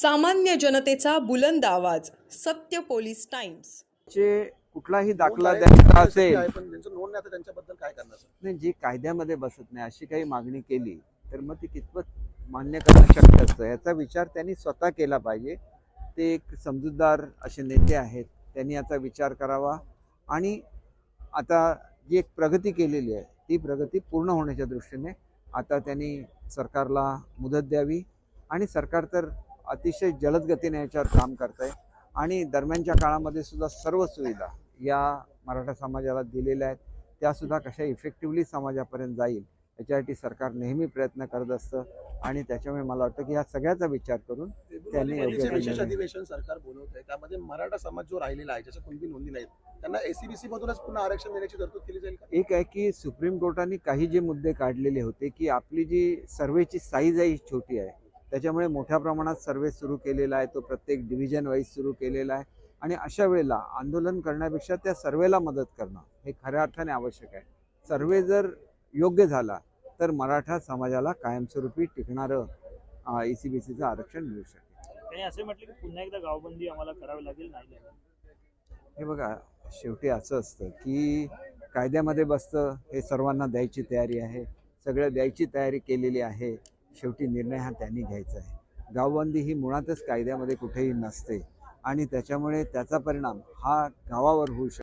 सामान्य जनतेचा बुलंद आवाज सत्य पोलीस टाइम्स. चे कुठलाही दाखला द्यायचा असेल नोंद नाही आता त्यांच्याबद्दल काय करणार सर? नाही जी कायद्यामध्ये बसत नाही अशी काही मागणी केली तर मग ती कितपत मान्य करणं शक्य असतं? याचा विचार त्यांनी स्वतः केला पाहिजे. ते एक समजूतदार असे नेते आहेत त्यांनी याचा विचार करावा. आणि आता जी एक प्रगती केलेली आहे ती प्रगती पूर्ण होण्याच्या दृष्टीने आता त्यांनी सरकारला मुदत द्यावी. आणि सरकार तर अतिशय जलद गतीने याच्यावर काम करत आहे आणि दरम्यानच्या काळामध्ये सुद्धा सर्व सुविधा या मराठा समाजाला दिलेल्या आहेत. त्यासुद्धा कशा इफेक्टिव्हली समाजापर्यंत जाईल याच्यासाठी सरकार नेहमी प्रयत्न करत असतं. आणि त्याच्यामुळे मला वाटतं की या सगळ्याचा विचार करून त्यांनी विशेष अधिवेशन सरकार बोलवत आहे. त्यामध्ये मराठा समाज जो राहिलेला आहे ज्याच्या कोणती नोंदी नाहीत त्यांना एसीबीसी मधूनच पुन्हा आरक्षण देण्याची तरतूद केली जाईल एक आहे की सुप्रीम कोर्टाने काही जे मुद्दे काढलेले होते की आपली जी सर्वेची साईज आहे ही छोटी आहे. त्याच्यामुळे मोठ्या प्रमाणात सर्वे सुरू केलेला आहे तो प्रत्येक डिव्हिजन वाईज सुरू केलेला आहे. आणि अशा वेळेला आंदोलन करण्यापेक्षा त्या सर्वेला मदत करणं हे खऱ्या अर्थाने आवश्यक आहे. सर्वे जर योग्य झाला तर मराठा समाजाला कायमस्वरूपी टिकणारं ई सी बी सीचं आरक्षण मिळू शकेल. त्यांनी असे म्हटले की पुन्हा एकदा गावबंदी आम्हाला करावी लागेल नाही हे बघा शेवटी असं असतं की कायद्यामध्ये बसतं हे सर्वांना द्यायची तयारी आहे. सगळं द्यायची तयारी केलेली आहे. शेवटी निर्णय हा त्यांनी घ्यायचा आहे. गावबंदी ही मुळातच कायद्यामध्ये कुठेही नसते आणि त्याच्यामुळे त्याचा परिणाम हा गावावर होऊ शकतो.